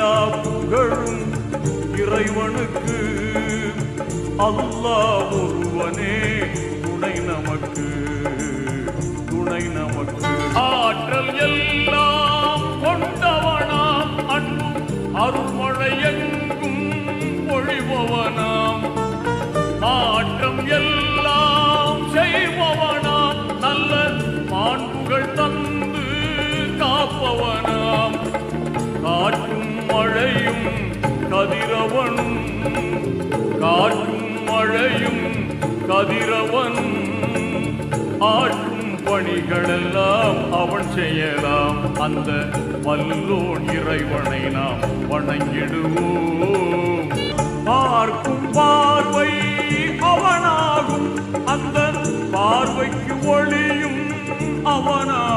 எல்லா புகழும் இறைவனுக்கு. அல்லா ஒருவனே துணை நமக்கு. துணை நமக்கு. ஆற்றல் எல்லாம் கொண்டவனாம் அன்பும் அருள்மழை எங்கும் பொழிபவனாம் மாற்றம் எல்லாம் செய்வ மழையும் கதிரவனும் காற்றும் மழையும் கதிரவன். ஆற்றும் பணிகளெல்லாம் அவன் செய்யலாம். அந்த வல்லோன் இறைவனை நாம் வணங்கிடுவோம். பார்க்கும் பார்வை அவனாகும். அந்த பார்வைக்கு ஒளியும் அவனாகும்.